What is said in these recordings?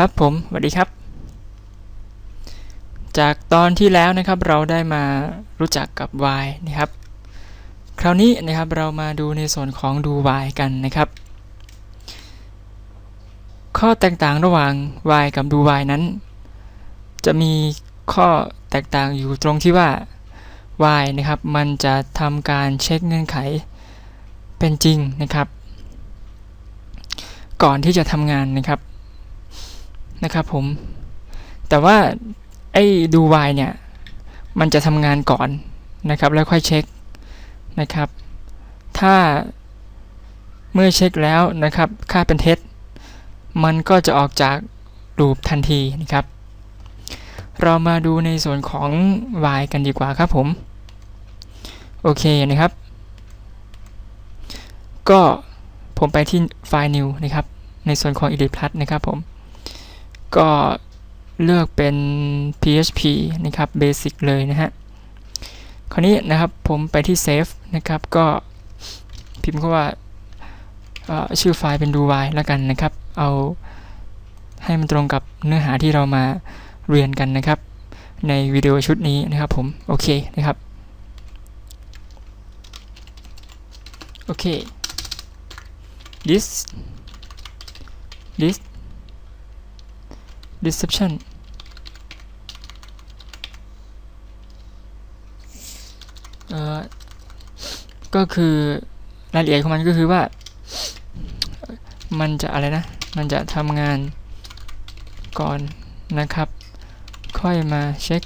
ครับผมสวัสดีครับ จากตอนที่แล้วนะครับเราได้มารู้จักกับ y นะครับ คราวนี้นะครับเรามาดูในส่วนของดู y กันนะครับ ข้อแตกต่างระหว่าง y กับดู y นั้น จะมีข้อแตกต่างอยู่ตรงที่ว่า y นะครับมันจะทำการเช็คเงื่อนไขเป็นจริงนะครับ ก่อนที่จะทำงานนะครับ นะครับผม แต่ว่าไอ้ดู y เนี่ย มันจะทำงานก่อนนะครับ แล้วค่อยเช็คนะครับ ถ้าเมื่อเช็คแล้วนะครับ ค่าเป็นเท็จ มันก็จะออกจากลูปทันทีนะครับ เรามาดูในส่วนของ y กันดีกว่าครับผม โอเคนะครับ ก็ผมไปที่ไฟล์ new นะครับ ในส่วนของ edit plus นะครับผม ก็เลือกเป็น PHP นะครับ Basic เลยนะฮะ คราวนี้นะครับผมไปที่ Save นะครับ ก็พิมพ์คำว่าชื่อไฟล์เป็น do y แล้วกันนะครับ เอาให้มันตรงกับเนื้อหาที่เรามาเรียนกันนะครับ ในวิดีโอชุดนี้นะครับผม โอเคนะครับ โอเค this this deception ก็คือรายละเอียดของมันก็คือว่า มันจะอะไรนะ มันจะทำงานก่อนนะครับ ค่อยมาเช็ค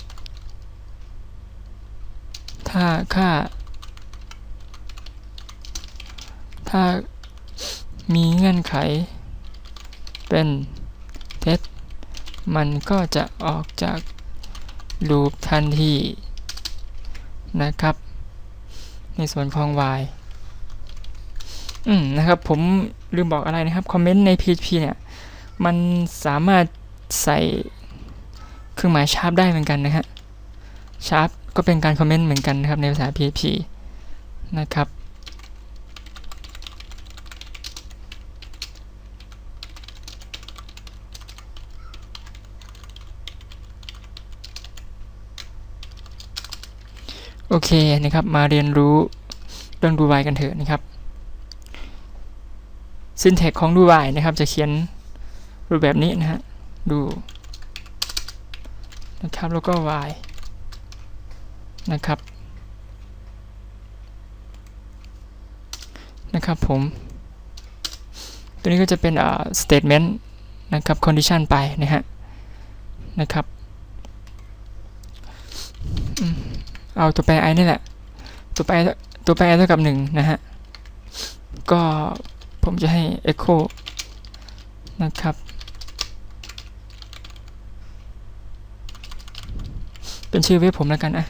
ถ้าค่า ถ้ามีเงื่อนไขเป็นเท็จ มันก็จะออกจากลูปทันทีนะครับ ในส่วนของ y อืมนะครับผมลืมบอกอะไรนะครับ คอมเมนต์ใน PHP เนี่ย มันสามารถใส่เครื่องหมายชาร์ปได้เหมือนกันนะฮะชาร์ปก็เป็นการคอมเมนต์เหมือนกันนะครับในภาษา PHP นะครับ โอเคนะครับมาเรียนรู้เรื่องดูไวกันเถอะนะครับ syntax ของดูไวนะครับ จะเขียนรูปแบบนี้นะฮะดูนะครับแล้วก็ y นะครับนะครับผม ตัวนี้ก็จะเป็นอ่า statement นะครับ condition ไปนะฮะนะครับอืม เอาตัวแปร i นี่แหละ ตัวแปรตัวแปรเท่ากับหนึ่งนะฮะ ก็ผมจะให้ echo นะครับ เป็นชื่อเว็บผมแล้วกันอะ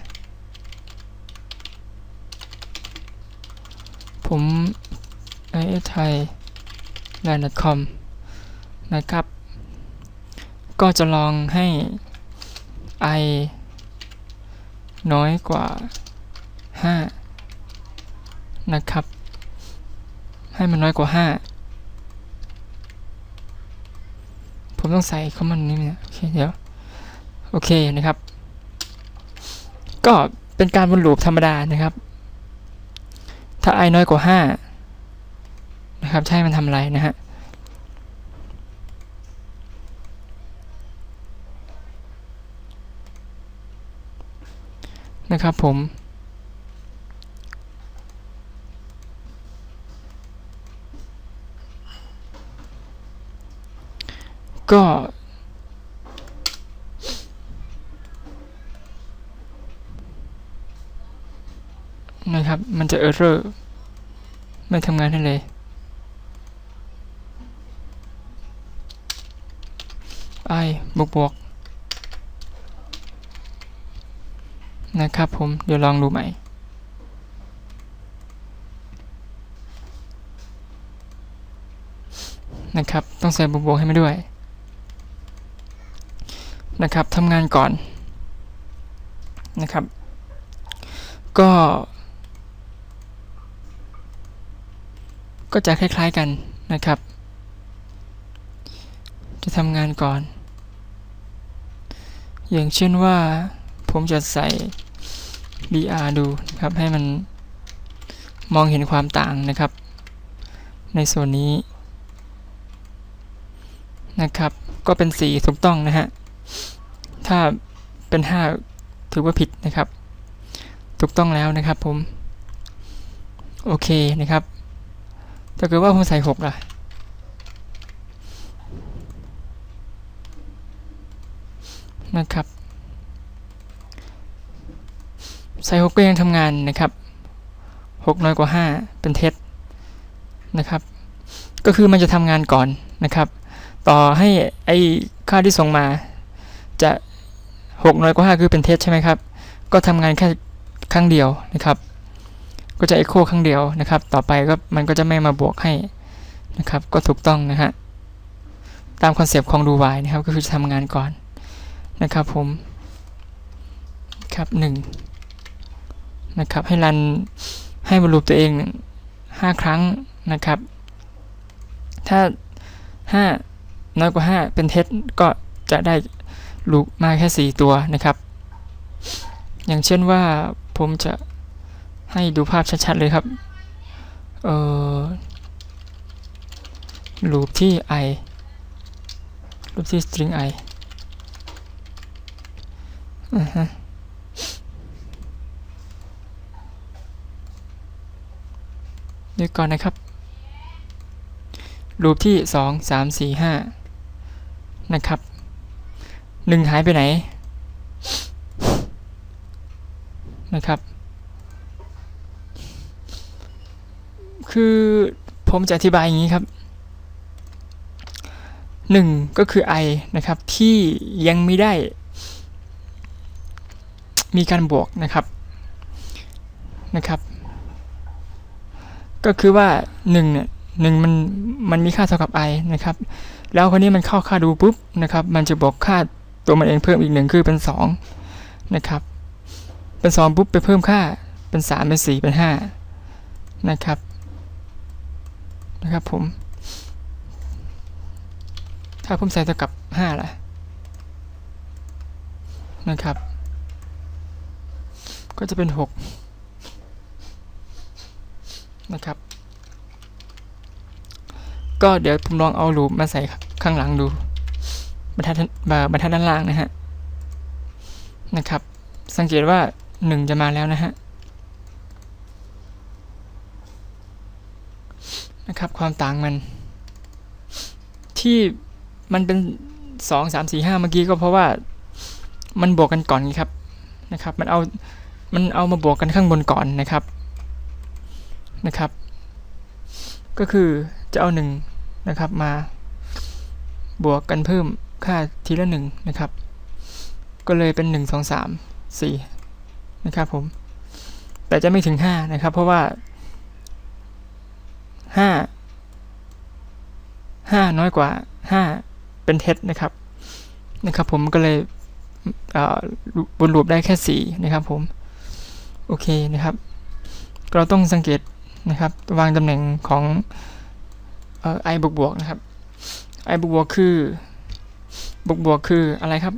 ผมไอไทย line.com นะครับ ก็จะลองให้ i น้อยกว่า 5 นะครับ ให้มันน้อยกว่า 5 ผมต้องใส่คอมมานนี้เนี่ยโอเคเดี๋ยว โอเคนะครับ ก็เป็นการวนลูปธรรมดานะครับ ถ้า i น้อยกว่า 5 นะครับให้มันทำอะไรนะฮะ นะครับผมก็ นะครับ มันจะเออร์เรอร์ไม่ทำงานให้เลยไอบวกบวก นะครับผมเดี๋ยวลองดูใหม่ นะครับ ต้องใส่บวกๆให้มาด้วย นะครับทำงานก่อนนะครับ ก็ ก็จะคล้ายๆกันนะครับ จะททำงานก่อน อย่างเช่นว่าผมจะใส่ BR ดูนะครับให้มันมองเห็นความต่างนะครับ ในส่วนนี้นะครับ ก็เป็นสีถูกต้องนะฮะ ถ้าเป็น 5 ถือว่าผิดนะครับ ถูกต้องแล้วนะครับผม โอเคนะครับ ถ้าเกิดว่าผมใส่ 6 ล่ะนะครับ ใส่6ก็ยังทำงานนะครับ 6 น้อยกว่า 5 เป็นเท็จนะครับ ก็คือมันจะทำงานก่อนนะครับ ต่อให้ไอ้ค่าที่ส่งมาจะ 6 น้อยกว่า 5 คือเป็นเท็จใช่ไหมครับ ก็ทำงานแค่ครั้งเดียวนะครับ ก็จะ echo ครั้งเดียวนะครับ ต่อไปก็มันก็จะไม่มาบวกให้นะครับ ก็ถูกต้องนะฮะ ตามคอนเซปต์ของดู y นะครับ ก็คือจะทำงานก่อนนะครับผม ครับห นะครับ ให้รันให้บรรลุตัวเองห้าครั้งนะครับ ถ้าห้าน้อยกว่าห้าเป็นเท็จก็จะได้ลูกมาแค่สี่ตัวนะครับ อย่างเช่นว่าผมจะให้ดูภาพชัดๆเลยครับ เออลูปที่ i ลูปที่ string i อ่าฮะ ดี๋ยวก่อนนะครับ รูปที่สองสามสี่ห้านะครับหนึ่งหายไปไหน นะครับ คือผมจะอธิบายอย่างนี้ครับหนึ่งก็คือ i นะครับ ที่ยังไม่ได้ มีการบวกนะครับนะครับ ก็คือว่า1เนี่ยหนึ่งมันมันมีค่าเท่ากับ i นะครับ แล้วคนนี้มันเข้าค่าดูปุ๊บนะครับ มันจะบอกค่าตัวมันเองเพิ่มอีกหนึ่งคือเป็น 2 นะครับ เป็น 2 ปุ๊บไปเพิ่มค่าเป็น 3 เป็น 4 เป็น 5 นะครับนะครับผม ถ้าผมใส่เท่ากับ 5ล่ะนะครับ ก็จะเป็น 6 นะครับ ก็เดี๋ยวผมลองเอาลูปมาใส่ข้างหลังดูบรรทัดบรรทัดด้านล่างนะฮะนะครับ สังเกตว่า 1 จะมาแล้วนะฮะนะครับความต่างมัน ที่มันเป็น 2 3 4 5 เมื่อกี้ก็เพราะว่ามันบวกกันก่อนครับนะครับ มันเอามันเอามาบวกกันข้างบนก่อนนะครับ นะครับ ก็คือจะเอา1นะครับมาบวกกันเพิ่มค่าทีละ1นะครับ ก็เลยเป็น 1 2 3 4 นะครับผม แต่จะไม่ถึง 5 นะครับ เพราะว่า 5 5 น้อยกว่า 5 เป็นเท็จนะครับนะครับผมก็เลยบนรูปได้แค่ 4 นะครับผม โอเคนะครับ เราต้องสังเกต นะครับ วางตำแหน่งของเอ่อ i บวกบวกนะครับ i บวกบวกคือบวกบวกคืออะไรครับ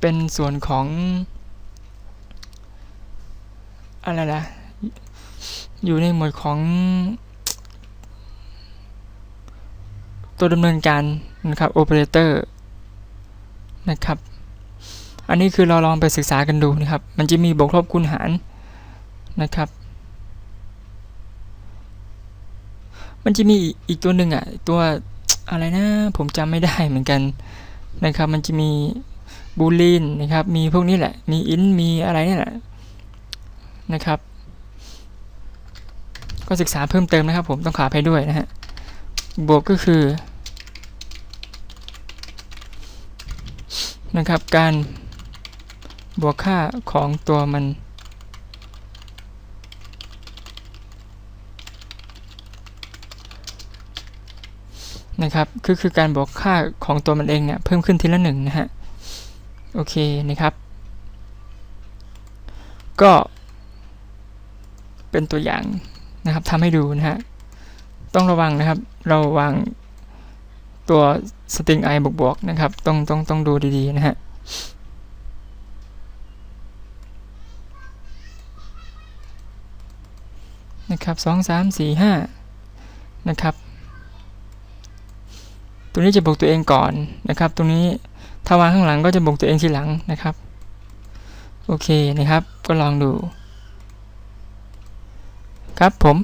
เป็นส่วนของ อะไรล่ะ อยู่ในหมวดของ ตัวดำเนินการนะครับโอเปอเรเตอร์นะครับ อันนี้คือเราลองไปศึกษากันดูนะครับ มันจะมีบวกลบคูณหารนะครับ มันจะมีอีกตัวหนึ่งอะตัวอะไรนะ ผมจำไม่ได้เหมือนกันนะครับ มันจะมีบูลีนนะครับ มีพวกนี้แหละ มีอินมีอะไรนี่แหละนะครับ ก็ศึกษาเพิ่มเติมนะครับ ผมต้องขาไปด้วยนะฮะบวกก็คือนะครับการบวกค่าของตัวมัน นะครับคือคือการบวกค่าของตัวมันเองเนี่ยเพิ่มขึ้นทีละหนึ่งนะฮะโอเคนะครับ ก็เป็นตัวอย่างนะครับทำให้ดูนะฮะต้องระวังนะครับ เราวางตัว string i บวกบวกๆนะครับ ต้องต้องต้องดูดีๆนะฮะนะครับสองสามสี่ห้านะครับ ตัวนี้จะบวกตัวเองก่อนนะครับ ตรงนี้ถ้าวางข้างหลังก็จะบวกตัวเองทีหลังนะครับ โอเคนะครับ ก็ลองดู ครับผม